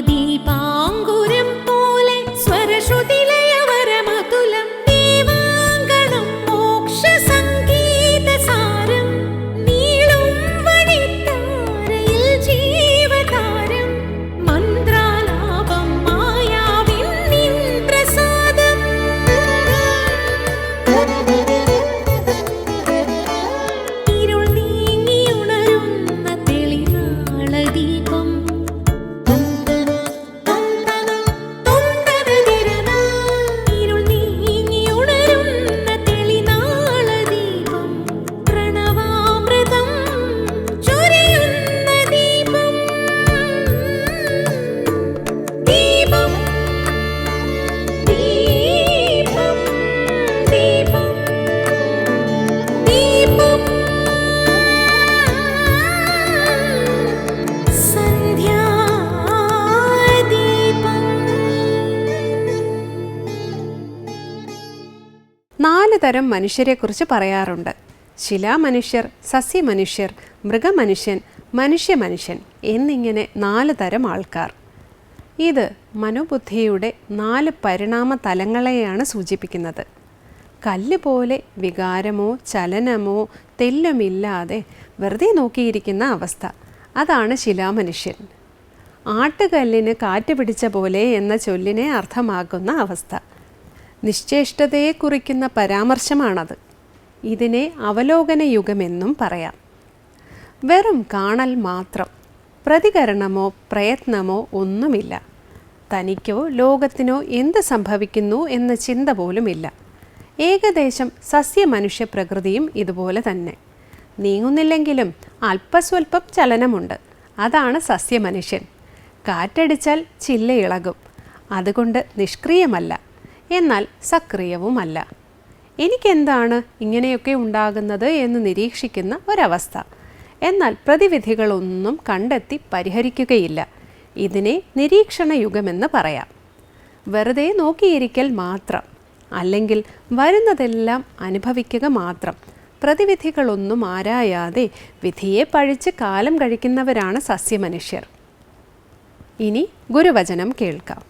നിരുപമദീപാങ്കുരം തരം മനുഷ്യരെക്കുറിച്ച് പറയാറുണ്ട്. ശിലാമനുഷ്യർ സസ്യമനുഷ്യർ മൃഗമനുഷ്യൻ മനുഷ്യ മനുഷ്യൻ എന്നിങ്ങനെ നാല് തരം ആൾക്കാർ. ഇത് മനോബുദ്ധിയുടെ നാല് പരിണാമ തലങ്ങളെയാണ് സൂചിപ്പിക്കുന്നത്. കല്ല് പോലെ വികാരമോ ചലനമോ തെല്ലുമില്ലാതെ വെറുതെ നോക്കിയിരിക്കുന്ന അവസ്ഥ. അതാണ് ശിലാമനുഷ്യൻ ആട്ടുകല്ലിന് കാറ്റ് പിടിച്ച പോലെ എന്ന ചൊല്ലിനെ അർത്ഥമാക്കുന്ന അവസ്ഥ. നിശ്ചേഷ്ടതയെ കുറിക്കുന്ന പരാമർശമാണത്. ഇതിനെ അവലോകന യുഗമെന്നും പറയാം. വെറും കാണൽ മാത്രം പ്രതികരണമോ പ്രയത്നമോ ഒന്നുമില്ല. തനിക്കോ ലോകത്തിനോ എന്ത് സംഭവിക്കുന്നു എന്ന ചിന്ത പോലുമില്ല. ഏകദേശം സസ്യമനുഷ്യ പ്രകൃതിയും ഇതുപോലെ തന്നെ. നീങ്ങുന്നില്ലെങ്കിലും അല്പസ്വല്പം ചലനമുണ്ട്. അതാണ് സസ്യമനുഷ്യൻ. കാറ്റടിച്ചാൽ ചില്ല ഇളകും അതുകൊണ്ട് നിഷ്ക്രിയമല്ല. എന്നാൽ സക്രിയവുമല്ല. എനിക്കെന്താണ് ഇങ്ങനെയൊക്കെ ഉണ്ടാകുന്നത് എന്ന് നിരീക്ഷിക്കുന്ന ഒരവസ്ഥ. എന്നാൽ പ്രതിവിധികളൊന്നും കണ്ടെത്തി പരിഹരിക്കുകയില്ല. ഇതിനെ നിരീക്ഷണ യുഗമെന്ന് പറയാം. വെറുതെ നോക്കിയിരിക്കൽ മാത്രം. അല്ലെങ്കിൽ വരുന്നതെല്ലാം അനുഭവിക്കുക മാത്രം. പ്രതിവിധികളൊന്നും ആരായാതെ വിധിയെ പഴിച്ച് കാലം കഴിക്കുന്നവരാണ് സസ്യമനുഷ്യർ. ഇനി ഗുരുവചനം കേൾക്കാം.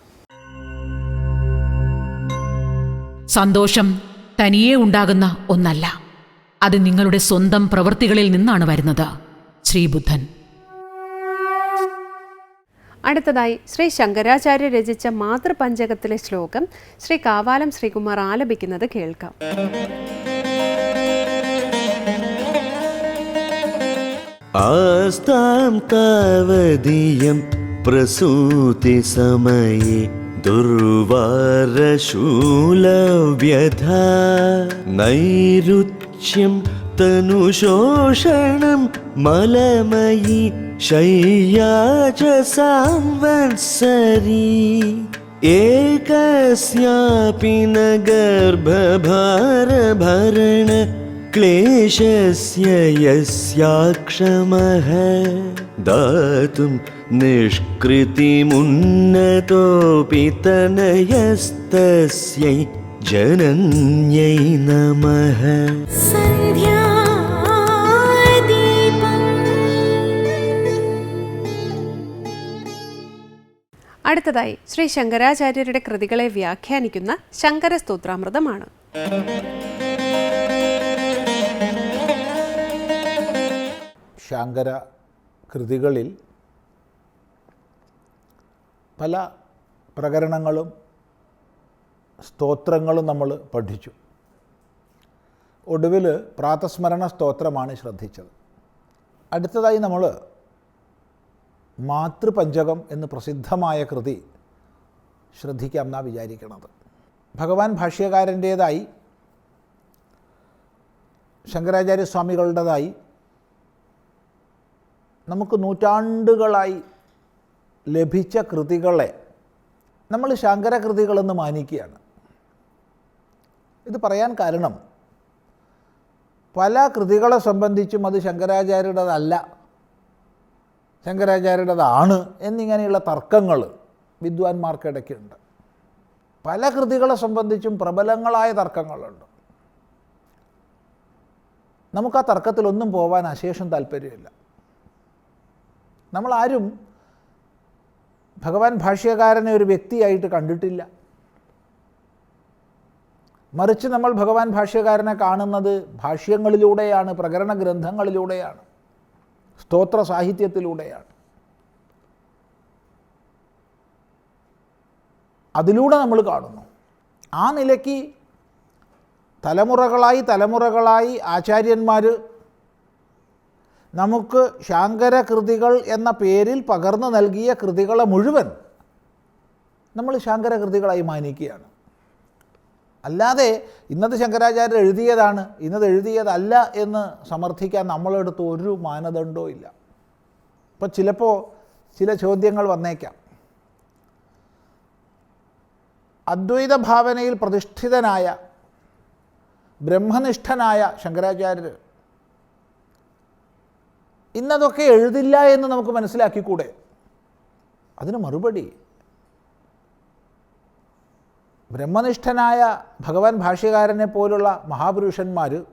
സന്തോഷം തനിയേ ഉണ്ടാകുന്ന ഒന്നല്ല. അത് നിങ്ങളുടെ സ്വന്തം പ്രവൃത്തികളിൽ നിന്നാണ് വരുന്നത്. ശ്രീബുദ്ധൻ. അടുത്തതായി ശ്രീ ശങ്കരാചാര്യ രചിച്ച മാതൃപഞ്ചകത്തിലെ ശ്ലോകം ശ്രീ കാവാലം ശ്രീകുമാർ ആലപിക്കുന്നത് കേൾക്കാം. ആസ്താം കാവതീയം പ്രസൂതി സമയേ दुर्वारशूलव्यधा नैरुच्यं तनुशोषणं मलमयि शय्या च संवत्सरी एकस्यापि न गर्भभारभरण क्लेशस्य यस्याक्षमः। दातुं निष्कृतिमुन्नतोऽपि तनयस्तस्यै जनन्यै नमः അടുത്തതായി ശ്രീ ശങ്കരാചാര്യരുടെ കൃതികളെ വ്യാഖ്യാനിക്കുന്ന ശങ്കര സ്തോത്രാമൃതമാണ് ശാങ്കര കൃതികളിൽ പല പ്രകരണങ്ങളും സ്തോത്രങ്ങളും നമ്മൾ പഠിച്ചു. ഒടുവിൽ പ്രാതസ്മരണ സ്തോത്രമാണ് ശ്രദ്ധിച്ചത്. അടുത്തതായി നമ്മൾ മാതൃപഞ്ചകം എന്ന് പ്രസിദ്ധമായ കൃതി ശ്രദ്ധിക്കാം എന്നാ വിചാരിക്കണത്. ഭഗവാൻ ഭാഷ്യകാരന്റേതായി ശങ്കരാചാര്യസ്വാമികളുടേതായി നമുക്ക് നൂറ്റാണ്ടുകളായി ലഭിച്ച കൃതികളെ നമ്മൾ ശങ്കര കൃതികളെന്ന് മാനിക്കുകയാണ്. ഇത് പറയാൻ കാരണം പല കൃതികളെ സംബന്ധിച്ചും അത് ശങ്കരാചാര്യയുടേതല്ല ശങ്കരാചാര്യയുടേതാണ് എന്നിങ്ങനെയുള്ള തർക്കങ്ങൾ വിദ്വാൻമാർക്കിടയ്ക്കുണ്ട്. പല കൃതികളെ സംബന്ധിച്ചും പ്രബലങ്ങളായ തർക്കങ്ങളുണ്ട്. നമുക്ക് ആ തർക്കത്തിലൊന്നും പോകാൻ അശേഷം താല്പര്യമില്ല. നമ്മളാരും ഭഗവാൻ ഭാഷ്യകാരനെ ഒരു വ്യക്തിയായിട്ട് കണ്ടിട്ടില്ല. മറിച്ച് നമ്മൾ ഭഗവാൻ ഭാഷ്യകാരനെ കാണുന്നത് ഭാഷ്യങ്ങളിലൂടെയാണ് പ്രകരണ ഗ്രന്ഥങ്ങളിലൂടെയാണ് സ്തോത്ര സാഹിത്യത്തിലൂടെയാണ്. അതിലൂടെ നമ്മൾ കാണുന്നു. ആ നിലയ്ക്ക് തലമുറകളായി തലമുറകളായി ആചാര്യന്മാർ നമുക്ക് ശാങ്കര കൃതികൾ എന്ന പേരിൽ പകർന്നു നൽകിയ കൃതികളെ മുഴുവൻ നമ്മൾ ശാങ്കര കൃതികളായി മാനിക്കുകയാണ്. അല്ലാതെ ഇന്നത്തെ ശങ്കരാചാര്യർ എഴുതിയതാണ് ഇന്നത് എഴുതിയതല്ല എന്ന് സമർത്ഥിക്കാൻ നമ്മളെടുത്ത് ഒരു മാനദണ്ഡവും ഇല്ല. ഇപ്പം ചിലപ്പോൾ ചില ചോദ്യങ്ങൾ വന്നേക്കാം. അദ്വൈത ഭാവനയിൽ പ്രതിഷ്ഠിതനായ ബ്രഹ്മനിഷ്ഠനായ ശങ്കരാചാര്യർ ഇന്നതൊക്കെ എഴുതില്ല എന്ന് നമുക്ക് മനസ്സിലാക്കിക്കൂടെ? അതിന് മറുപടി. ബ്രഹ്മനിഷ്ഠനായ ഭഗവാൻ ഭാഷ്യകാരനെ പോലുള്ള മഹാപുരുഷന്മാർ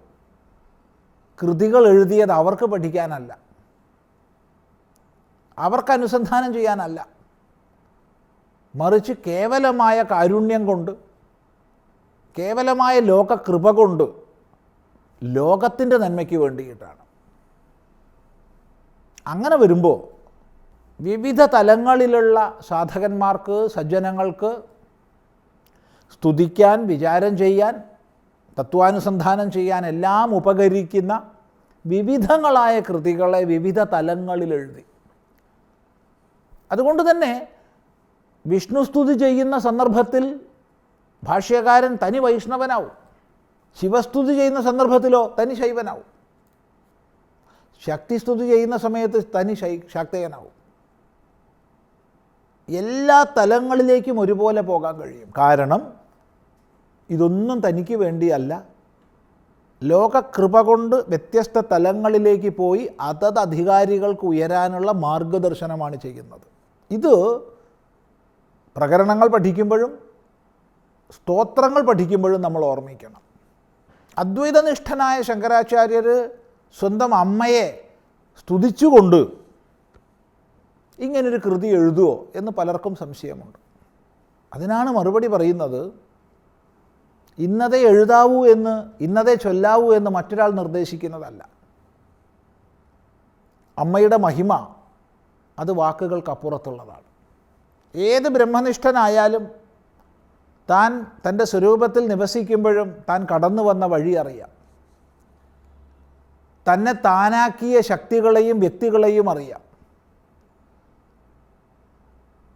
കൃതികൾ എഴുതിയത് അവർക്ക് പഠിക്കാനല്ല. അവർക്ക് അനുസന്ധാനം ചെയ്യാനല്ല. മറിച്ച് കേവലമായ കാരുണ്യം കൊണ്ട് കേവലമായ ലോകകൃപ കൊണ്ട് ലോകത്തിന്റെ നന്മയ്ക്ക് വേണ്ടിയിട്ടാണ്. അങ്ങനെ വരുമ്പോൾ വിവിധ തലങ്ങളിലുള്ള സാധകന്മാർക്ക് സജ്ജനങ്ങൾക്ക് സ്തുതിക്കാൻ വിചാരം ചെയ്യാൻ തത്വാനുസന്ധാനം ചെയ്യാൻ എല്ലാം ഉപകരിക്കുന്ന വിവിധങ്ങളായ കൃതികളെ വിവിധ തലങ്ങളിൽ എഴുതി. അതുകൊണ്ട് തന്നെ വിഷ്ണുസ്തുതി ചെയ്യുന്ന സന്ദർഭത്തിൽ ഭാഷ്യകാരൻ തനി വൈഷ്ണവനാവും. ശിവസ്തുതി ചെയ്യുന്ന സന്ദർഭത്തിലോ തനി ശൈവനാവും. ശക്തിസ്തുതി ചെയ്യുന്ന സമയത്ത് തനി ശാക്തയനാവും. എല്ലാ തലങ്ങളിലേക്കും ഒരുപോലെ പോകാൻ കഴിയും. കാരണം ഇതൊന്നും തനിക്ക് വേണ്ടിയല്ല. ലോകകൃപ കൊണ്ട് വ്യത്യസ്ത തലങ്ങളിലേക്ക് പോയി അതത് അധികാരികൾക്ക് ഉയരാനുള്ള മാർഗദർശനമാണ് ചെയ്യുന്നത്. ഇത് പ്രകരണങ്ങൾ പഠിക്കുമ്പോഴും സ്തോത്രങ്ങൾ പഠിക്കുമ്പോഴും നമ്മൾ ഓർമ്മിക്കണം. അദ്വൈതനിഷ്ഠനായ ശങ്കരാചാര്യർ സ്വന്തം അമ്മയെ സ്തുതിച്ചുകൊണ്ട് ഇങ്ങനൊരു കൃതി എഴുതുമോ എന്ന് പലർക്കും സംശയമുണ്ട്. അതിനാണ് മറുപടി പറയുന്നത് ഇന്നതേ എഴുതാവൂ എന്ന് ഇന്നതേ ചൊല്ലാവൂ എന്ന് മറ്റൊരാൾ നിർദ്ദേശിക്കുന്നതല്ല. അമ്മയുടെ മഹിമ അത് വാക്കുകൾക്കപ്പുറത്തുള്ളതാണ്. ഏത് ബ്രഹ്മനിഷ്ഠനായാലും താൻ തന്റെ സ്വരൂപത്തിൽ നിവസിക്കുമ്പോഴും താൻ കടന്നു വന്ന വഴി അറിയാം. തന്നെ താനാക്കിയ ശക്തികളെയും വ്യക്തികളെയും അറിയാം.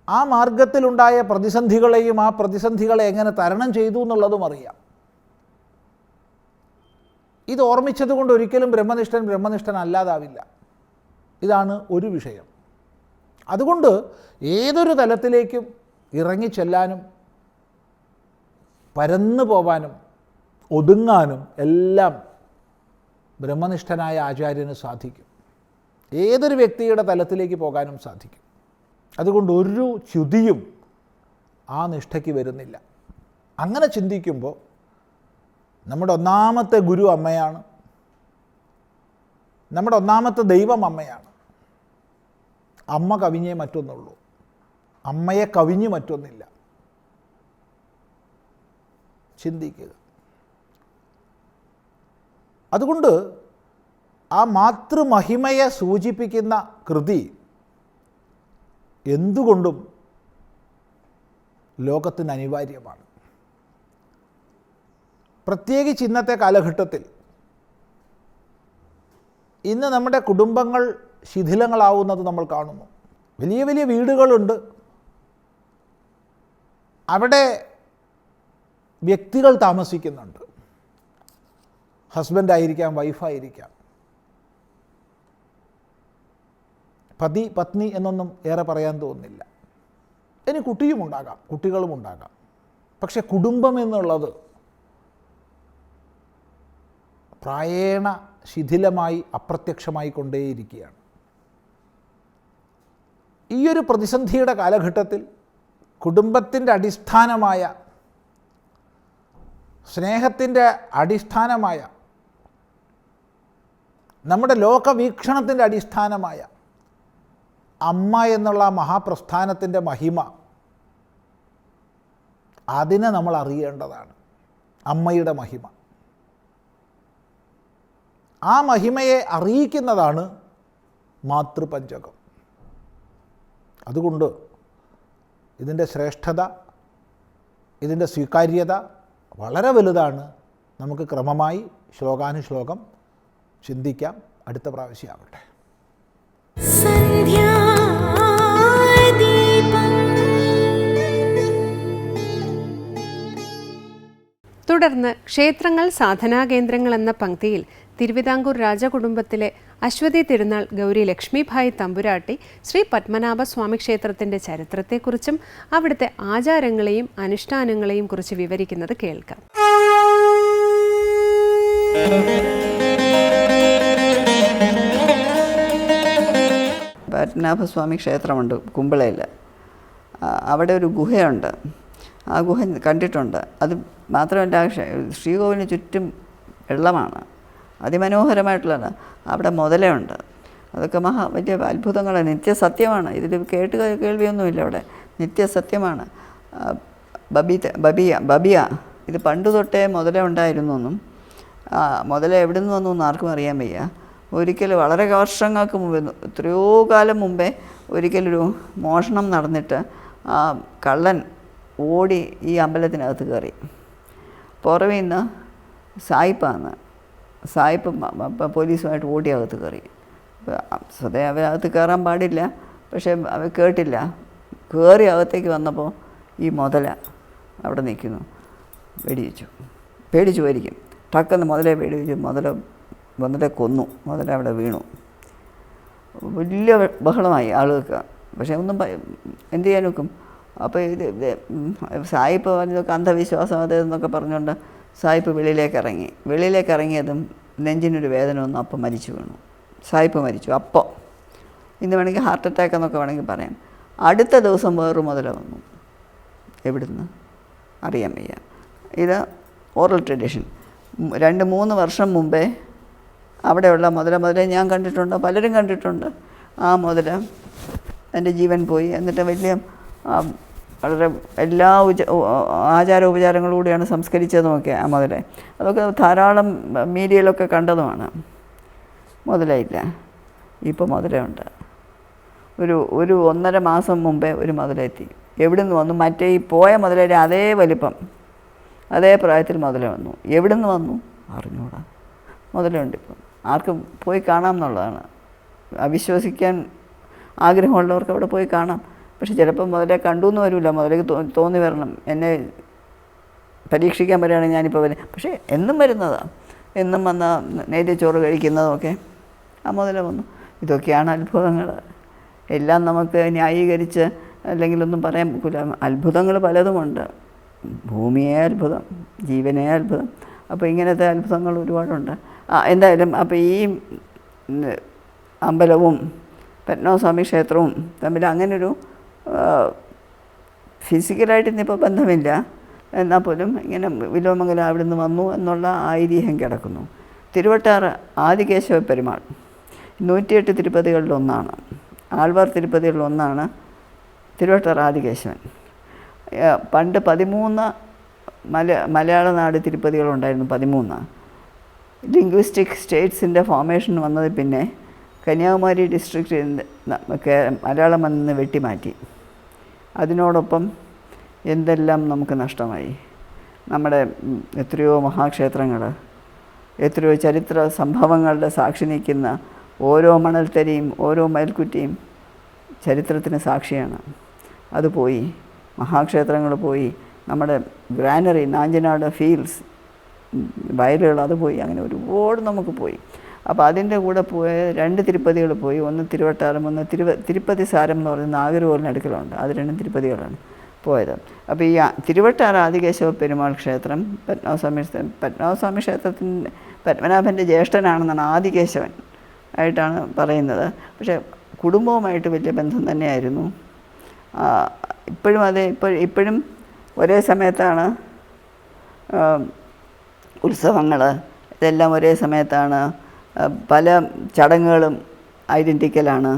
ആ മാർഗത്തിലുണ്ടായ പ്രതിസന്ധികളെയും ആ പ്രതിസന്ധികളെ എങ്ങനെ തരണം ചെയ്തു എന്നുള്ളതും അറിയാം. ഇത് ഓർമ്മിച്ചത് കൊണ്ട് ഒരിക്കലും ബ്രഹ്മനിഷ്ഠൻ ബ്രഹ്മനിഷ്ഠൻ അല്ലാതാവില്ല. ഇതാണ് ഒരു വിഷയം. അതുകൊണ്ട് ഏതൊരു തലത്തിലേക്കും ഇറങ്ങിച്ചെല്ലാനും പരന്നു പോവാനും ഒതുങ്ങാനും എല്ലാം ബ്രഹ്മനിഷ്ഠനായ ആചാര്യന് സാധിക്കും. ഏതൊരു വ്യക്തിയുടെ തലത്തിലേക്ക് പോകാനും സാധിക്കും. അതുകൊണ്ട് ഒരു ച്യുതിയും ആ നിഷ്ഠയ്ക്ക് വരുന്നില്ല. അങ്ങനെ ചിന്തിക്കുമ്പോൾ നമ്മുടെ ഒന്നാമത്തെ ഗുരു അമ്മയാണ്. നമ്മുടെ ഒന്നാമത്തെ ദൈവം അമ്മയാണ്. അമ്മ കവിഞ്ഞേ മറ്റൊന്നുള്ളൂ. അമ്മയെ കവിഞ്ഞ് മറ്റൊന്നില്ല. ചിന്തിക്കുക. അതുകൊണ്ട് ആ മാതൃമഹിമയെ സൂചിപ്പിക്കുന്ന കൃതി എന്തുകൊണ്ടും ലോകത്തിന് അനിവാര്യമാണ്. പ്രത്യേകിച്ച് ഇന്നത്തെ കാലഘട്ടത്തിൽ ഇന്ന് നമ്മുടെ കുടുംബങ്ങൾ ശിഥിലങ്ങളാവുന്നത് നമ്മൾ കാണുന്നു. വലിയ വലിയ വീടുകളുണ്ട്. അവിടെ വ്യക്തികൾ താമസിക്കുന്നുണ്ട്. ഹസ്ബൻഡായിരിക്കാം വൈഫായിരിക്കാം പതി പത്നി എന്നൊന്നും ഏറെ പറയാൻ തോന്നുന്നില്ല. ഇനി കുട്ടിയും ഉണ്ടാകാം കുട്ടികളും ഉണ്ടാകാം. പക്ഷെ കുടുംബം എന്നുള്ളത് പ്രായേണ ശിഥിലമായി അപ്രത്യക്ഷമായി കൊണ്ടേയിരിക്കുകയാണ്. ഈ ഒരു പ്രതിസന്ധിയുടെ കാലഘട്ടത്തിൽ കുടുംബത്തിന്റെ അടിസ്ഥാനമായ സ്നേഹത്തിന്റെ അടിസ്ഥാനമായ നമ്മുടെ ലോകവീക്ഷണത്തിന്റെ അടിസ്ഥാനമായ അമ്മ എന്നുള്ള മഹാപ്രസ്ഥാനത്തിന്റെ മഹിമ അതിനെ നമ്മൾ അറിയേണ്ടതാണ്. അമ്മയുടെ മഹിമ. ആ മഹിമയെ അറിയിക്കുന്നതാണ് മാതൃപഞ്ചകം. അതുകൊണ്ട് ഇതിന്റെ ശ്രേഷ്ഠത ഇതിന്റെ സ്വീകാര്യത വളരെ വലുതാണ്. നമുക്ക് ക്രമമായി ശ്ലോകാനുശ്ലോകം ചിന്തിക്കാം. അടുത്ത പ്രാവശ്യമാവട്ടെ. തുടർന്ന് ക്ഷേത്രങ്ങൾ സാധനാകേന്ദ്രങ്ങൾ എന്ന പങ്ക്തിയിൽ തിരുവിതാംകൂർ രാജകുടുംബത്തിലെ അശ്വതി തിരുനാൾ ഗൗരി ലക്ഷ്മിഭായ് തമ്പുരാട്ടി ശ്രീ പത്മനാഭസ്വാമി ക്ഷേത്രത്തിന്റെ ചരിത്രത്തെക്കുറിച്ചും അവിടുത്തെ ആചാരങ്ങളെയും അനുഷ്ഠാനങ്ങളെയും കുറിച്ച് വിവരിക്കുന്നത് കേൾക്കാം. പത്മനാഭസ്വാമി ക്ഷേത്രമുണ്ട് കുമ്പളയിൽ അവിടെ ഒരു ഗുഹയുണ്ട്. ആ ഗുഹ കണ്ടിട്ടുണ്ട്. അത് മാത്രമല്ല ശ്രീകോവിലിന് ചുറ്റും വെള്ളമാണ്. അതിമനോഹരമായിട്ടുള്ളതാണ്. അവിടെ മുതലയുണ്ട്. അതൊക്കെ മഹാ വലിയ അത്ഭുതങ്ങളാണ്. നിത്യസത്യമാണ്. ഇതിൽ കേട്ട് കേൾവിയൊന്നുമില്ല അവിടെ. നിത്യസത്യമാണ്. ബബി ബബിയ ബബിയ. ഇത് പണ്ട് തൊട്ടേ മുതല ഉണ്ടായിരുന്നു എന്നും മുതല എവിടെ നിന്ന് വന്നു എന്ന് ആർക്കും അറിയാൻ വയ്യ. ഒരിക്കൽ വളരെ വർഷങ്ങൾക്ക് മുമ്പ് എത്രയോ കാലം മുമ്പേ ഒരിക്കലൊരു മോഷണം നടന്നിട്ട് ആ കള്ളൻ ഓടി ഈ അമ്പലത്തിനകത്ത് കയറി. പുറമേ നിന്ന് സായിപ്പാന്ന് സായിപ്പ് പോലീസുമായിട്ട് ഓടി അകത്ത് കയറി സ്വതേ അവരകത്ത് കയറാൻ പാടില്ല പക്ഷേ അവർ കേട്ടില്ല. കയറി അകത്തേക്ക് വന്നപ്പോൾ ഈ മുതല അവിടെ നിൽക്കുന്നു. വെടിവെച്ചു പേടിച്ചു പോയിരിക്കും. ടക്കെന്ന് മുതലേ പേടിച്ചു മുതല മുതലെ കൊന്നു. മുതല അവിടെ വീണു. വലിയ ബഹളമായി ആളുകൾക്ക്. പക്ഷേ ഒന്നും എന്ത് ചെയ്യാൻ നോക്കും അപ്പോൾ ഇത് സായിപ്പ് പറഞ്ഞതൊക്കെ അന്ധവിശ്വാസം അത് എന്നൊക്കെ പറഞ്ഞുകൊണ്ട് സായിപ്പ് വെളിയിലേക്ക് ഇറങ്ങി. വെളിയിലേക്ക് ഇറങ്ങിയതും നെഞ്ചിനൊരു വേദന വന്നു. അപ്പം മരിച്ചു വീണു. സായിപ്പ് മരിച്ചു. അപ്പോൾ ഇന്ന് വേണമെങ്കിൽ ഹാർട്ട് അറ്റാക്ക് എന്നൊക്കെ വേണമെങ്കിൽ പറയാം. അടുത്ത ദിവസം വേറൊരു മുതല വന്നു. എവിടുന്ന്? അറിയാൻ വയ്യ. ഇത് ഓറൽ ട്രഡീഷൻ. രണ്ട് മൂന്ന് വർഷം മുമ്പേ അവിടെയുള്ള മുതല മുതലേ ഞാൻ കണ്ടിട്ടുണ്ട് പലരും കണ്ടിട്ടുണ്ട്. ആ മുതല എന്റെ ജീവൻ പോയി. എന്നിട്ട് വലിയ വളരെ എല്ലാ ഉച ആചാര ഉപചാരങ്ങളൂടെയാണ് സംസ്കരിച്ചതുമൊക്കെ ആ മുതല. അതൊക്കെ ധാരാളം മീഡിയയിലൊക്കെ കണ്ടതുമാണ്. മുതലയില്ല. ഇപ്പോൾ മുതലുണ്ട് ഒരു ഒരു ഒന്നര മാസം മുമ്പേ ഒരു മുതലെത്തി എവിടെ നിന്ന് വന്നു? മറ്റേ ഈ പോയ മുതലയുടെ അതേ വലിപ്പം അതേ പ്രായത്തിൽ മുതല വന്നു. എവിടെ നിന്ന് വന്നു? അറിഞ്ഞൂടാ. മുതലുണ്ട് ഇപ്പം. ആർക്കും പോയി കാണാം എന്നുള്ളതാണ് അവിശ്വസിക്കാൻ ആഗ്രഹമുള്ളവർക്ക് അവിടെ പോയി കാണാം. പക്ഷെ ചിലപ്പോൾ മുതലേ കണ്ടു എന്ന് വരില്ല മുതലേക്ക് തോന്നി വരണം. എന്നെ പരീക്ഷിക്കാൻ വരികയാണെങ്കിൽ ഞാനിപ്പോൾ വരും. പക്ഷേ എന്നും വരുന്നതാണ് എന്നും വന്ന നേരിയ ചോറ് കഴിക്കുന്നതൊക്കെ ആ മുതലേ വന്നു. ഇതൊക്കെയാണ് അത്ഭുതങ്ങൾ എല്ലാം നമുക്ക് ന്യായീകരിച്ച് അല്ലെങ്കിൽ ഒന്നും പറയാൻ പറ്റില്ല അത്ഭുതങ്ങൾ പലതുമുണ്ട്. ഭൂമിയെ അത്ഭുതം ജീവനെ അത്ഭുതം. അപ്പോൾ ഇങ്ങനത്തെ അത്ഭുതങ്ങൾ ഒരുപാടുണ്ട്. എന്തായാലും അപ്പോൾ ഈ അമ്പലവും പത്മനാഭസ്വാമി ക്ഷേത്രവും തമ്മിൽ അങ്ങനൊരു ഫിസിക്കലായിട്ട് ഇന്നിപ്പോൾ ബന്ധമില്ല. എന്നാൽ പോലും ഇങ്ങനെ വിലോമംഗലം അവിടെ നിന്ന് വന്നു എന്നുള്ള ഐതിഹ്യം കിടക്കുന്നു. തിരുവട്ടാറ് ആദികേശവ പെരുമാൾ. നൂറ്റിയെട്ട് തിരുപ്പതികളിലൊന്നാണ് ആൾവാർ തിരുപ്പതികളിലൊന്നാണ് തിരുവട്ടാർ ആദികേശവൻ. പണ്ട് പതിമൂന്ന് മല മലയാള നാട് തിരുപ്പതികളുണ്ടായിരുന്നു പതിമൂന്ന്. ലിംഗ്വിസ്റ്റിക് സ്റ്റേറ്റ്സിന്റെ ഫോർമേഷൻ വന്നത് പിന്നെ കന്യാകുമാരി ഡിസ്ട്രിക്റ്റ് മലയാളം വന്ന് വെട്ടിമാറ്റി. അതിനോടൊപ്പം എന്തെല്ലാം നമുക്ക് നഷ്ടമായി? നമ്മുടെ എത്രയോ മഹാക്ഷേത്രങ്ങൾ എത്രയോ ചരിത്ര സംഭവങ്ങളുടെ സാക്ഷി നിൽക്കുന്ന ഓരോ മണൽത്തരിയും ഓരോ മയൽക്കുറ്റിയും ചരിത്രത്തിന് സാക്ഷിയാണ്. അത് പോയി. മഹാക്ഷേത്രങ്ങൾ പോയി. നമ്മുടെ ഗ്രാനറി നാഞ്ചനാട് ഫീൽഡ്സ് വയലുകൾ അത് പോയി അങ്ങനെ ഒരുപാട് നമുക്ക് പോയി. അപ്പോൾ അതിന്റെ കൂടെ പോയ രണ്ട് തിരുപ്പതികൾ പോയി. ഒന്ന് തിരുവട്ടാരം ഒന്ന് തിരുവ തിരുപ്പതി സാരം എന്ന് പറയുന്ന നാഗരൂരിന് അടുക്കളുണ്ട് അത് രണ്ടും തിരുപ്പതികളാണ് പോയത്. അപ്പോൾ ഈ തിരുവട്ടാര ആദികേശവ പെരുമാൾ ക്ഷേത്രം പത്മനാഭസ്വാമി പത്മനാഭസ്വാമി ക്ഷേത്രത്തിന്റെ പത്മനാഭന്റെ ജ്യേഷ്ഠനാണെന്നാണ് ആദികേശവൻ ആയിട്ടാണ് പറയുന്നത്. പക്ഷേ കുടുംബവുമായിട്ട് വലിയ ബന്ധം തന്നെയായിരുന്നു. ഇപ്പോഴും അത് ഇപ്പോഴും ഒരേ സമയത്താണ് ഉത്സവങ്ങൾ ഇതെല്ലാം ഒരേ സമയത്താണ്. പല ചടങ്ങുകളും ഐഡന്റിക്കലാണ്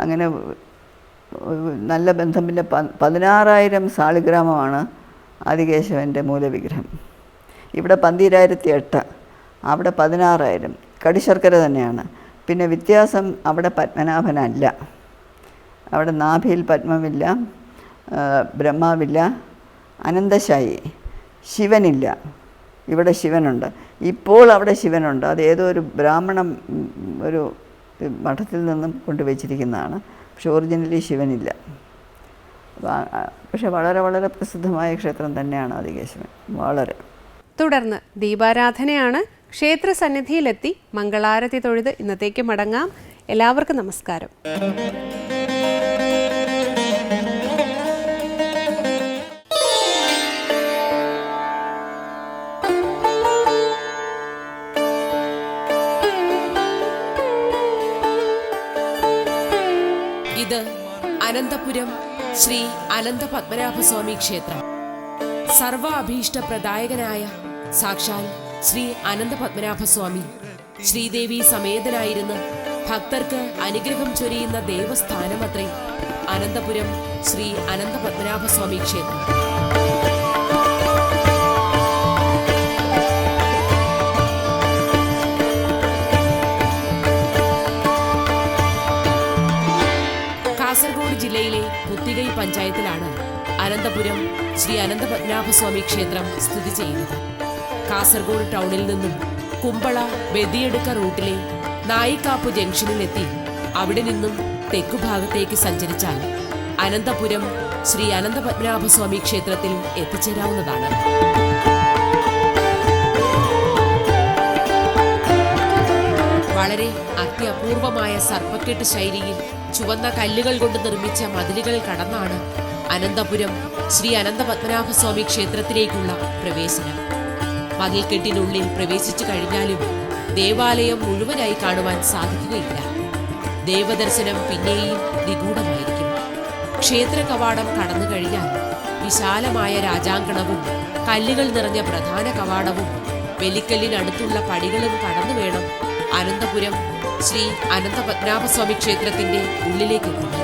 അങ്ങനെ നല്ല ബന്ധം. പിന്നെ പതിനാറായിരം സാളിഗ്രാമമാണ് ആദികേശവന്റെ മൂലവിഗ്രഹം. ഇവിടെ പന്തിരായിരത്തി എട്ട് അവിടെ പതിനാറായിരം. കടിശർക്കര തന്നെയാണ്. പിന്നെ വ്യത്യാസം അവിടെ പത്മനാഭനല്ല. അവിടെ നാഭിയിൽ പത്മമില്ല ബ്രഹ്മാവില്ല അനന്തശായി ശിവനില്ല. ഇവിടെ ശിവനുണ്ട്. ഇപ്പോൾ അവിടെ ശിവനുണ്ട്. അത് ഏതോ ഒരു ബ്രാഹ്മണം ഒരു മഠത്തിൽ നിന്നും കൊണ്ടുവച്ചിരിക്കുന്നതാണ്. പക്ഷെ ഒറിജിനലി ശിവനില്ല. പക്ഷെ വളരെ വളരെ പ്രസിദ്ധമായ ക്ഷേത്രം തന്നെയാണ് ആദികേശവൻ. വളരെ. തുടർന്ന് ദീപാരാധനയാണ് ക്ഷേത്ര സന്നിധിയിലെത്തി മംഗളാരതി തൊഴുത് ഇന്നത്തേക്ക് മടങ്ങാം. എല്ലാവർക്കും നമസ്കാരം. ഇത് അനന്തപുരം ശ്രീ അനന്ത പത്മനാഭസ്വാമി ക്ഷേത്രം. സർവ അഭീഷ്ട പ്രദായകനായ സാക്ഷാൽ ശ്രീ അനന്ത പത്മനാഭസ്വാമി ശ്രീദേവി സമേതനായിരുന്ന് ഭക്തർക്ക് അനുഗ്രഹം ചൊരിയുന്ന ദേവസ്ഥാനമത്രേ അനന്തപുരം ശ്രീ അനന്ത പത്മനാഭസ്വാമി ക്ഷേത്രം. പഞ്ചായത്തിലാണ് അനന്തപുരം ശ്രീ അനന്തപത്മനാഭസ്വാമി ക്ഷേത്രം സ്ഥിതി ചെയ്യുന്നത്. കാസർഗോഡ് ടൗണിൽ നിന്നും കുമ്പള ബദിയെടുക്ക റൂട്ടിലെ നായിക്കാപ്പ് ജംഗ്ഷനിലെത്തി അവിടെ നിന്നും തെക്കുഭാഗത്തേക്ക് സഞ്ചരിച്ചാൽ അനന്തപുരം ശ്രീ അനന്തപത്മനാഭസ്വാമി ക്ഷേത്രത്തിൽ എത്തിച്ചേരാവുന്നതാണ്. വളരെ അത്യപൂർവമായ സർപ്പക്കെട്ട് ശൈലിയിൽ ചുവന്ന കല്ലുകൾ കൊണ്ട് നിർമ്മിച്ച മതിലുകൾ കടന്നാണ് അനന്തപുരം ശ്രീ അനന്ത പത്മനാഭസ്വാമി ക്ഷേത്രത്തിലേക്കുള്ള പ്രവേശനം. മതിൽക്കെട്ടിനുള്ളിൽ പ്രവേശിച്ചു കഴിഞ്ഞാലും ദേവാലയം മുഴുവനായി കാണുവാൻ സാധിക്കുകയില്ല. ദേവദർശനം പിന്നെയും നിഗൂഢമായിരിക്കും. ക്ഷേത്ര കവാടം കടന്നു കഴിഞ്ഞാൽ വിശാലമായ രാജാങ്കണവും കല്ലുകൾ നിറഞ്ഞ പ്രധാന കവാടവും വെലിക്കല്ലിനടുത്തുള്ള പടികളും കടന്നു വേണം അനന്തപുരം ശ്രീ അനന്ത പത്മനാഭസ്വാമി ക്ഷേത്രത്തിന്റെ ഉള്ളിലേക്ക് എത്തുന്നത്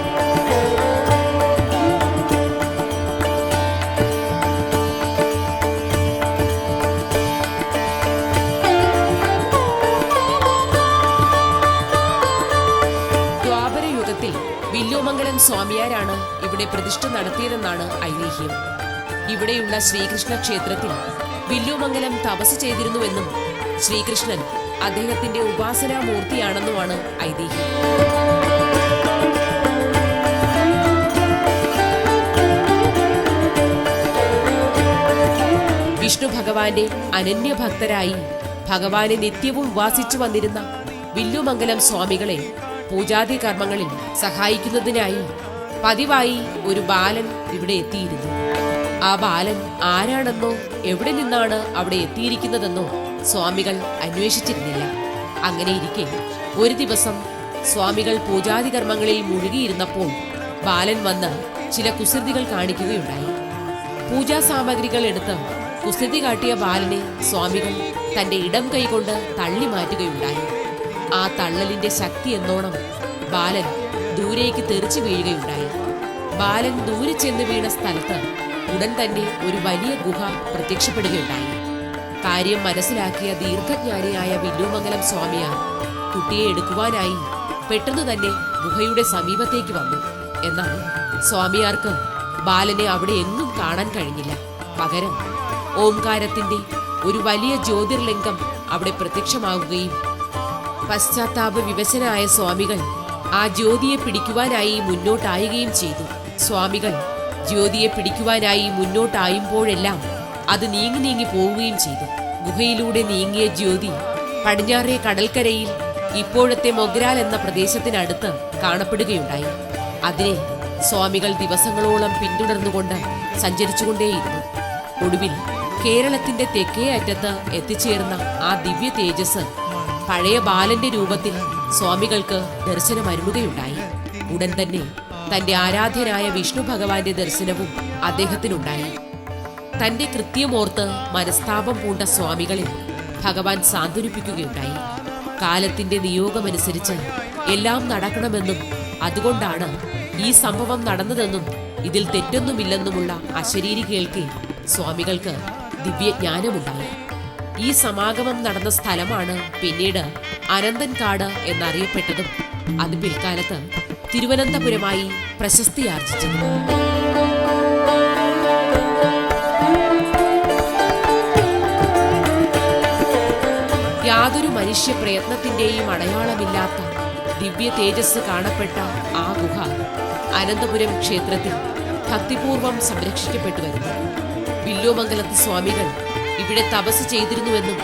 ദ്വാപരയുഗത്തിൽ വില്ലുമംഗലം സ്വാമിയാരാണ് ഇവിടെ പ്രതിഷ്ഠ നടത്തിയതെന്നാണ് ഐതിഹ്യം. ഇവിടെയുള്ള ശ്രീകൃഷ്ണ ക്ഷേത്രത്തിൽ വില്ലുമംഗലം തപസ് ചെയ്തിരുന്നുവെന്നും ശ്രീകൃഷ്ണൻ അദ്ദേഹത്തിന്റെ ഉപാസനാമൂർത്തിയാണെന്നുമാണ് ഐതിഹ്യം. വിഷ്ണു ഭഗവാന്റെ അനന്യഭക്തരായി ഭഗവാനെ നിത്യവും ഉപാസിച്ചു വന്നിരുന്ന വില്ലുമംഗലം സ്വാമികളെ പൂജാതി കർമ്മങ്ങളിൽ സഹായിക്കുന്നതിനായി പതിവായി ഒരു ബാലൻ ഇവിടെ എത്തിയിരുന്നു. ആ ബാലൻ ആരാണെന്നോ എവിടെ നിന്നാണ് അവിടെ എത്തിയിരിക്കുന്നതെന്നോ സ്വാമികൾ അന്വേഷിച്ചിരുന്നില്ല. അങ്ങനെയിരിക്കെ ഒരു ദിവസം സ്വാമികൾ പൂജാതി കർമ്മങ്ങളിൽ മുഴുകിയിരുന്നപ്പോൾ ബാലൻ വന്ന് ചില കുസൃതികൾ കാണിക്കുകയുണ്ടായി. പൂജാ സാമഗ്രികൾ എടുത്ത് കുസൃതി കാട്ടിയ ബാലനെ സ്വാമികൾ തന്റെ ഇടം കൈകൊണ്ട് തള്ളി മാറ്റുകയുണ്ടായി. ആ തള്ളലിന്റെ ശക്തി എന്നോണം ബാലൻ ദൂരേക്ക് തെറിച്ചു വീഴുകയുണ്ടായി. ബാലൻ ദൂരെ ചെന്ന് വീണ സ്ഥലത്ത് ഉടൻ തന്നെ ഒരു വലിയ ഗുഹ പ്രത്യക്ഷപ്പെടുകയുണ്ടായി. കാര്യം മനസ്സിലാക്കിയ ദീർഘജ്ഞാനിയായ വില്ലുമംഗലം സ്വാമിയാർ കുട്ടിയെ എടുക്കുവാനായി പെട്ടെന്ന് തന്നെ ഗുഹയുടെ സമീപത്തേക്ക് വന്നു. എന്നാൽ സ്വാമിയാർക്ക് ബാലനെ അവിടെ എങ്ങും കാണാൻ കഴിഞ്ഞില്ല. പകരം ഓംകാരത്തിന്റെ ഒരു വലിയ ജ്യോതിർലിംഗം അവിടെ പ്രത്യക്ഷമാവുകയും പശ്ചാത്താപ വിവശനായ സ്വാമികൾ ആ ജ്യോതിയെ പിടിക്കുവാനായി മുന്നോട്ടായുകയും ചെയ്തു. സ്വാമികൾ ജ്യോതിയെ പിടിക്കുവാനായി മുന്നോട്ടായുമ്പോഴെല്ലാം അത് നീങ്ങി നീങ്ങി പോവുകയും ചെയ്തു. ഗുഹയിലൂടെ നീങ്ങിയ ജ്യോതി പടിഞ്ഞാറേ കടൽക്കരയിൽ ഇപ്പോഴത്തെ മൊഗ്രാൽ എന്ന പ്രദേശത്തിനടുത്ത് കാണപ്പെടുകയുണ്ടായി. അതിനെ സ്വാമികൾ ദിവസങ്ങളോളം പിന്തുടർന്നുകൊണ്ട് സഞ്ചരിച്ചുകൊണ്ടേയിരുന്നു. ഒടുവിൽ കേരളത്തിന്റെ തെക്കേ അറ്റത്ത് എത്തിച്ചേർന്ന ആ ദിവ്യ തേജസ് പഴയ ബാലന്റെ രൂപത്തിൽ സ്വാമികൾക്ക് ദർശനമരുളുകയുണ്ടായി ഉടൻ തന്നെ തന്റെ ആരാധ്യനായ വിഷ്ണു ഭഗവാന്റെ ദർശനവും അദ്ദേഹത്തിനുണ്ടായി. തന്റെ കൃത്യമോർത്ത് മനസ്താപം പൂണ്ട സ്വാമികളെ ഭഗവാൻ സാന്ത്വനിപ്പിക്കുകയുണ്ടായി. കാലത്തിന്റെ നിയോഗമനുസരിച്ച് എല്ലാം നടക്കണമെന്നും അതുകൊണ്ടാണ് ഈ സംഭവം നടന്നതെന്നും ഇതിൽ തെറ്റൊന്നുമില്ലെന്നുമുള്ള അശരീരി കേൾക്കെ സ്വാമികൾക്ക് ദിവ്യജ്ഞാനമുണ്ടായി. ഈ സമാഗമം നടന്ന സ്ഥലമാണ് പിന്നീട് അനന്തൻകാട് എന്നറിയപ്പെട്ടതും അത് പിൽക്കാലത്ത് തിരുവനന്തപുരമായി പ്രശസ്തിയാർജിച്ചത്. യാതൊരു മനുഷ്യ പ്രയത്നത്തിന്റെയും അടയാളമില്ലാത്ത ദിവ്യ തേജസ് കാണപ്പെട്ട ആ ഗുഹ അനന്തപുരം ക്ഷേത്രത്തിൽ ഭക്തിപൂർവം സംരക്ഷിക്കപ്പെട്ടു വരുന്നു. വില്ലോമംഗലത്ത് സ്വാമികൾ ഇവിടെ തപസ് ചെയ്തിരുന്നുവെന്നും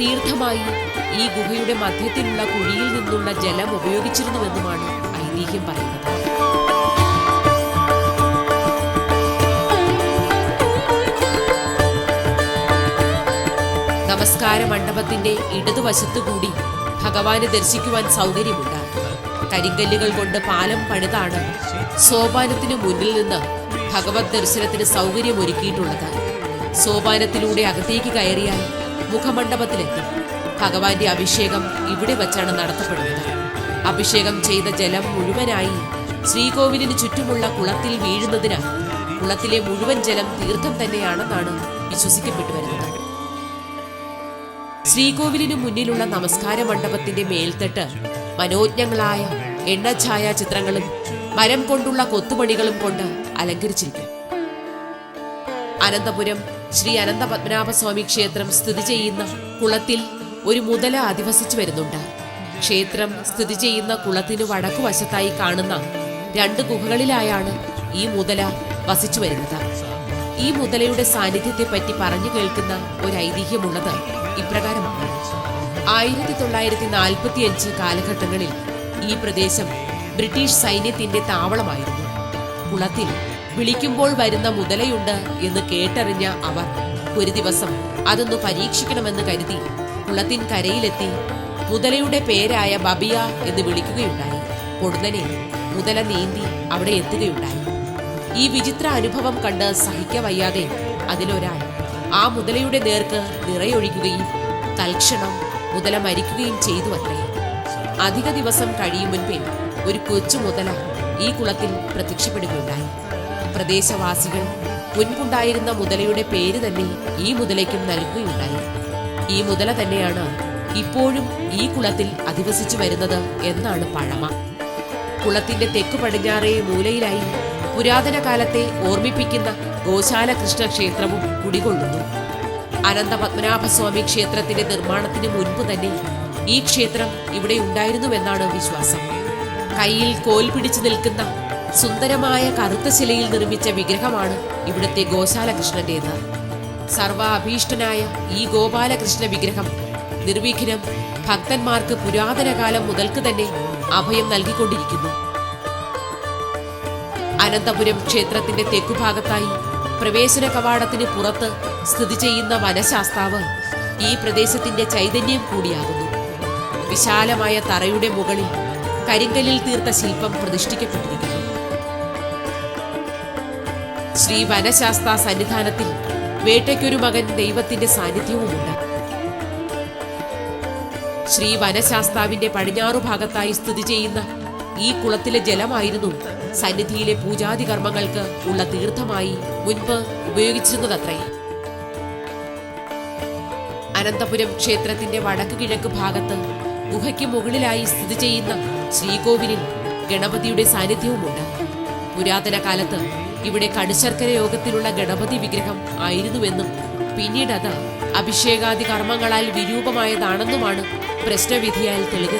തീർത്ഥമായി ഈ ഗുഹയുടെ മധ്യത്തിലുള്ള കുഴിയിൽ നിന്നുള്ള ജലം ഉപയോഗിച്ചിരുന്നുവെന്നുമാണ് ഐതിഹ്യം പറയുന്നത്. നമസ്കാര മണ്ഡപത്തിന്റെ ഇടതുവശത്തുകൂടി ഭഗവാനെ ദർശിക്കുവാൻ സൗകര്യമുണ്ട്. കരിങ്കല്ലുകൾ കൊണ്ട് പാലം പണിതാണ് സോപാനത്തിന് മുന്നിൽ നിന്ന് ഭഗവത് ദർശനത്തിന് സൗകര്യമൊരുക്കിയിട്ടുള്ളത്. സോപാനത്തിലൂടെ അകത്തേക്ക് കയറിയാൽ മുഖമണ്ഡപത്തിലെത്തി. ഭഗവാന്റെ അഭിഷേകം ഇവിടെ വച്ചാണ് നടത്തപ്പെടുന്നത്. അഭിഷേകം ചെയ്ത ജലം മുഴുവനായി ശ്രീകോവിലിന് ചുറ്റുമുള്ള കുളത്തിൽ വീഴുന്നതിനാൽ കുളത്തിലെ മുഴുവൻ ജലം തീർത്ഥം തന്നെയാണെന്നാണ് വിശ്വസിക്കപ്പെട്ടു വരുന്നത്. ശ്രീകോവിലിനു മുന്നിലുള്ള നമസ്കാര മണ്ഡപത്തിന്റെ മേൽത്തട്ട് മനോജ്ഞങ്ങളായ എണ്ണഛായ ചിത്രങ്ങളും മരം കൊണ്ടുള്ള കൊത്തുപണികളും കൊണ്ട് അലങ്കരിച്ചിരിക്കും. അനന്തപുരം ശ്രീ അനന്തപത്മനാഭസ്വാമി ക്ഷേത്രം സ്ഥിതി ചെയ്യുന്ന കുളത്തിൽ ഒരു മുതല അധിവസിച്ചു വരുന്നുണ്ട്. ക്ഷേത്രം സ്ഥിതി ചെയ്യുന്ന കുളത്തിനു വടക്കുവശത്തായി കാണുന്ന രണ്ട് ഗുഹകളിലായാണ് ഈ മുതല വസിച്ചു വരുന്നത്. ഈ മുതലയുടെ സാന്നിധ്യത്തെ പറ്റി പറഞ്ഞു കേൾക്കുന്ന ഒരു ഐതിഹ്യമുള്ളത് ഇപ്രകാരമാണ്. ആയിരത്തി തൊള്ളായിരത്തി നാൽപ്പത്തി അഞ്ച് കാലഘട്ടങ്ങളിൽ ഈ പ്രദേശം ബ്രിട്ടീഷ് സൈന്യത്തിന്റെ താവളമായിരുന്നു. കുളത്തിൽ വിളിക്കുമ്പോൾ വരുന്ന മുതലയുണ്ട് എന്ന് കേട്ടറിഞ്ഞ അവർ ഒരു ദിവസം അതൊന്ന് പരീക്ഷിക്കണമെന്ന് കരുതി കുളത്തിൻ കരയിലെത്തി മുതലയുടെ പേരായ ബബിയ എന്ന് വിളിക്കുകയുണ്ടായി. പൊടുന്നനെ മുതല നീന്തി അവിടെ എത്തുകയുണ്ടായി. ഈ വിചിത്ര അനുഭവം കണ്ട് സഹിക്കവയ്യാതെ അതിലൊരാൾ ആ മുതലയുടെ നേർക്ക് നിറയൊഴിക്കുകയും തൽക്ഷണം മുതല മരിക്കുകയും ചെയ്തു അത്രേ. അധിക ദിവസം കഴിയും മുൻപേ ഒരു കൊച്ചു മുതല ഈ കുളത്തിൽ പ്രത്യക്ഷപ്പെടുകയുണ്ടായി. പ്രദേശവാസികൾ മുൻപുണ്ടായിരുന്ന മുതലയുടെ പേര് തന്നെ ഈ മുതലയ്ക്കും നൽകുകയുണ്ടായി. ഈ മുതല തന്നെയാണ് ഇപ്പോഴും ഈ കുളത്തിൽ അധിവസിച്ചു വരുന്നത് എന്നാണ് പഴമ. കുളത്തിന്റെ തെക്കു പടിഞ്ഞാറേ മൂലയിലായി പുരാതന കാലത്തെ ഓർമ്മിപ്പിക്കുന്ന ഗോശാല കൃഷ്ണ ക്ഷേത്രവും കുടികൊള്ളുന്നു. അനന്തപത്മനാഭസ്വാമി ക്ഷേത്രത്തിന്റെ നിർമ്മാണത്തിന് മുൻപ് തന്നെ ഈ ക്ഷേത്രം ഇവിടെ ഉണ്ടായിരുന്നുവെന്നാണ് വിശ്വാസം. കയ്യിൽ കോൽ പിടിച്ചു നിൽക്കുന്ന സുന്ദരമായ കറുത്ത ശിലയിൽ നിർമ്മിച്ച വിഗ്രഹമാണ് ഇവിടുത്തെ ഗോശാല കൃഷ്ണന്റേത് സർവ അഭീഷ്ടനായ ഈ ഗോപാലകൃഷ്ണ വിഗ്രഹം നിർവിഘ്നം ഭക്തന്മാർക്ക് പുരാതന കാലം മുതൽക്ക് തന്നെ അഭയം നൽകിക്കൊണ്ടിരിക്കുന്നു. അനന്തപുരം ക്ഷേത്രത്തിന്റെ തെക്കുഭാഗത്തായി പ്രവേശന കവാടത്തിന് പുറത്ത് സ്ഥിതി ചെയ്യുന്ന വനശാസ്താവ് ഈ പ്രദേശത്തിന്റെ ചൈതന്യം കൂടിയാകുന്നു. വിശാലമായ തറയുടെ മുകളിൽ കരിങ്കല്ലിൽ തീർത്ത ശില്പം പ്രതിഷ്ഠിക്കപ്പെട്ടിരിക്കുന്നു. ശ്രീ വനശാസ്ത്ര സന്നിധാനത്തിൽ വേട്ടയ്ക്കൊരു മകൻ ദൈവത്തിന്റെ സാന്നിധ്യവുമുണ്ട്. ശ്രീ വനശാസ്താവിന്റെ പടിഞ്ഞാറു ഭാഗത്തായി സ്ഥിതി ചെയ്യുന്ന ഈ കുളത്തിലെ ജലമായിരുന്നു സന്നിധിയിലെ പൂജാതി കർമ്മങ്ങൾക്ക് ഉള്ള തീർത്ഥമായി മുൻപ് ഉപയോഗിച്ചിരുന്നതത്രേ. അനന്തപുരം ക്ഷേത്രത്തിന്റെ വടക്ക് കിഴക്ക് ഭാഗത്ത് ഗുഹയ്ക്ക് മുകളിലായി സ്ഥിതി ചെയ്യുന്ന ശ്രീകോവിലിൽ ഗണപതിയുടെ സാന്നിധ്യവുമുണ്ട്. പുരാതന കാലത്ത് ഇവിടെ കടുശർക്കര യോഗത്തിലുള്ള ഗണപതി വിഗ്രഹം ആയിരുന്നുവെന്നും പിന്നീട് അത് അഭിഷേകാദി കർമ്മങ്ങളാൽ വിരൂപമായതാണെന്നുമാണ് Prestavidya el Telugu